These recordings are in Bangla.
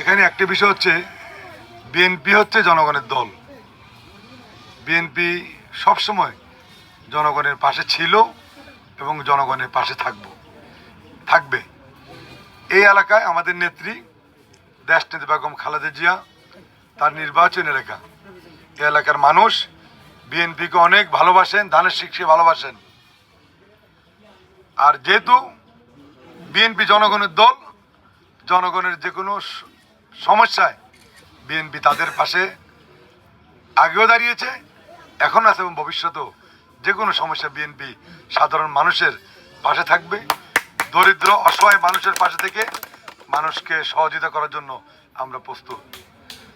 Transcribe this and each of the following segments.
এখানে একটা বিষয় হচ্ছে, বিএনপি হচ্ছে জনগণের দল। বিএনপি সবসময় জনগণের পাশে ছিল এবং জনগণের পাশে থাকব, থাকবে। এই এলাকায় আমাদের নেত্রী দেশনেত্রী বেগম খালেদা জিয়া, তার নির্বাচন এলাকা এই এলাকার মানুষ বিএনপিকে অনেক ভালোবাসেন, ধানের শিক্ষে ভালোবাসেন। আর যেহেতু বিএনপি জনগণের দল, জনগণের যে কোনো সমস্যায় বিএনপি তাদের পাশে আগেও দাঁড়িয়েছে এখন আছে এবং ভবিষ্যতেও যে কোনো সমস্যা বিএনপি সাধারণ মানুষের পাশে থাকবে। দরিদ্র, অসহায় মানুষের পাশে থেকে মানুষকে সহযোগিতা করার জন্য আমরা প্রস্তুত।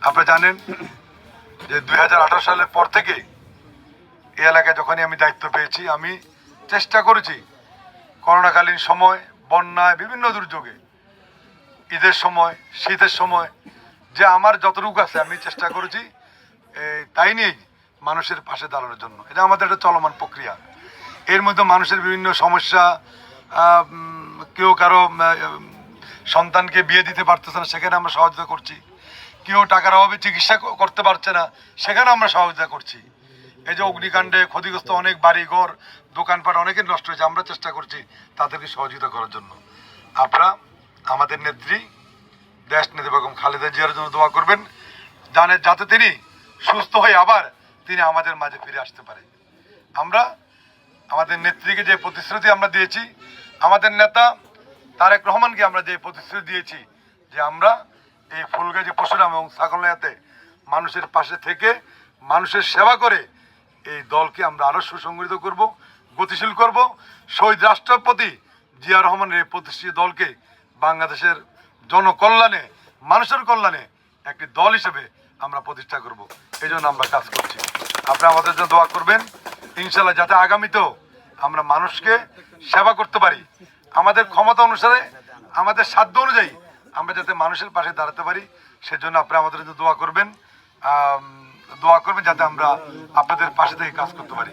আপনারা জানেন যে দু হাজার আঠারো সালের পর থেকে এই এলাকায় যখনই আমি দায়িত্ব পেয়েছি, আমি চেষ্টা করেছি করোনাকালীন সময়, বন্যায়, বিভিন্ন দুর্যোগে ঈদের সময়, শীতের সময়, যে আমার যতটুকু আছে আমি চেষ্টা করেছি তাই নিয়েই মানুষের পাশে দাঁড়ানোর জন্য। এটা আমাদের একটা চলমান প্রক্রিয়া। এর মধ্যে মানুষের বিভিন্ন সমস্যা কেউ কারও সন্তানকে বিয়ে দিতে পারতেছে না, সেখানে আমরা সহযোগিতা করছি। কেউ টাকার অভাবে চিকিৎসা করতে পারছে না, সেখানে আমরা সহযোগিতা করছি। এই যে অগ্নিকাণ্ডে ক্ষতিগ্রস্ত অনেক বাড়ি ঘর দোকানপাট অনেকের নষ্ট হয়েছে, আমরা চেষ্টা করছি তাদেরকে সহযোগিতা করার জন্য। আপনারা আমাদের নেত্রী, দেশ নেত্রী বেগম খালেদা জিয়ার জন্য দোয়া করবেন, জানে যাতে তিনি সুস্থ হয়ে আবার তিনি আমাদের মাঝে ফিরে আসতে পারে। আমরা আমাদের নেত্রীকে যে প্রতিশ্রুতি আমরা দিয়েছি, আমাদের নেতা তারেক রহমানকে আমরা যে প্রতিশ্রুতি দিয়েছি, যে আমরা এই ফুলগাজী পশুরাম এবং ছাগলাতে মানুষের পাশে থেকে মানুষের সেবা করে এই দলকে আমরা আরও সুসংগঠিত করব, গতিশীল করব। শহীদ রাষ্ট্রপতি জিয়া রহমানের এই প্রতিষ্ঠিত দলকে বাংলাদেশের জনকল্যাণে, মানুষের কল্যাণে একটি দল হিসেবে আমরা প্রতিষ্ঠা করব। এই জন্য আমরা কাজ করছি। আপনি আমাদের জন্য দোয়া করবেন। ইনশাল্লাহ যাতে আগামীতেও আমরা মানুষকে সেবা করতে পারি। আমাদের ক্ষমতা অনুসারে, আমাদের সাধ্য অনুযায়ী আমরা যাতে মানুষের পাশে দাঁড়াতে পারি। সেজন্য আপনি আমাদের জন্য দোয়া করবেন। দোয়া করবেন যাতে আমরা আপনাদের পাশে থেকে কাজ করতে পারি।